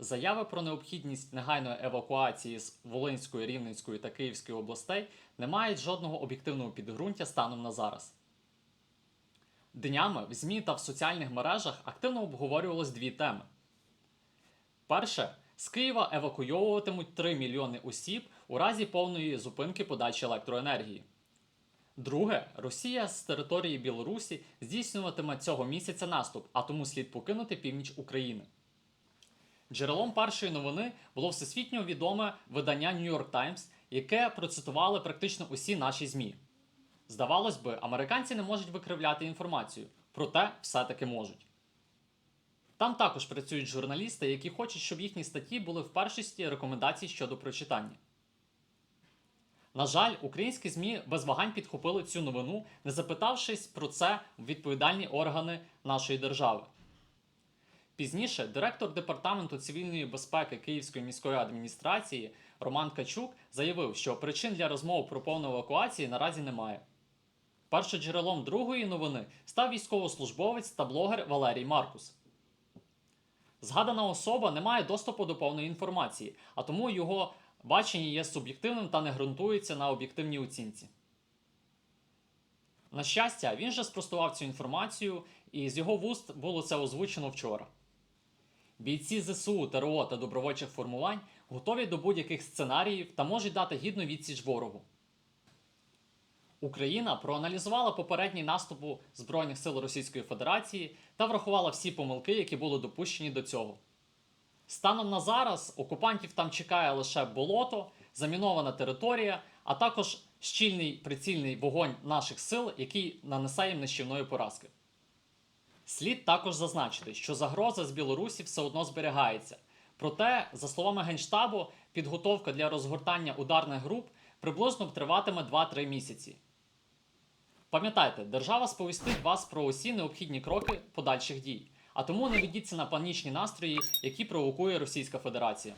заяви про необхідність негайної евакуації з Волинської, Рівненської та Київської областей не мають жодного об'єктивного підґрунтя станом на зараз. Днями в ЗМІ та в соціальних мережах активно обговорювалось дві теми. Перше, з Києва евакуйовуватимуть 3 мільйони осіб у разі повної зупинки подачі електроенергії. Друге, Росія з території Білорусі здійснюватиме цього місяця наступ, а тому слід покинути північ України. Джерелом першої новини було всесвітньо відоме видання New York Times, яке процитували практично усі наші ЗМІ. Здавалось би, американці не можуть викривляти інформацію, проте все-таки можуть. Там також працюють журналісти, які хочуть, щоб їхні статті були в першості рекомендацій щодо прочитання. На жаль, українські ЗМІ без вагань підхопили цю новину, не запитавшись про це в відповідальні органи нашої держави. Пізніше директор департаменту цивільної безпеки Київської міської адміністрації Роман Качук заявив, що причин для розмов про повну евакуацію наразі немає. Першоджерелом другої новини став військовослужбовець та блогер Валерій Маркус. Згадана особа не має доступу до повної інформації, а тому його бачення є суб'єктивним та не ґрунтується на об'єктивній оцінці. На щастя, він же спростував цю інформацію, і з його вуст було це озвучено вчора. Бійці ЗСУ, ТРО та добровольчих формувань готові до будь-яких сценаріїв та можуть дати гідну відсіч ворогу. Україна проаналізувала попередній наступу Збройних сил Російської Федерації та врахувала всі помилки, які були допущені до цього. Станом на зараз окупантів там чекає лише болото, замінована територія, а також щільний прицільний вогонь наших сил, який нанесе їм нищівної поразки. Слід також зазначити, що загроза з Білорусі все одно зберігається. Проте, за словами Генштабу, підготовка для розгортання ударних груп приблизно триватиме 2-3 місяці. Пам'ятайте, держава сповістить вас про усі необхідні кроки подальших дій, а тому не ведіться на панічні настрої, які провокує Російська Федерація.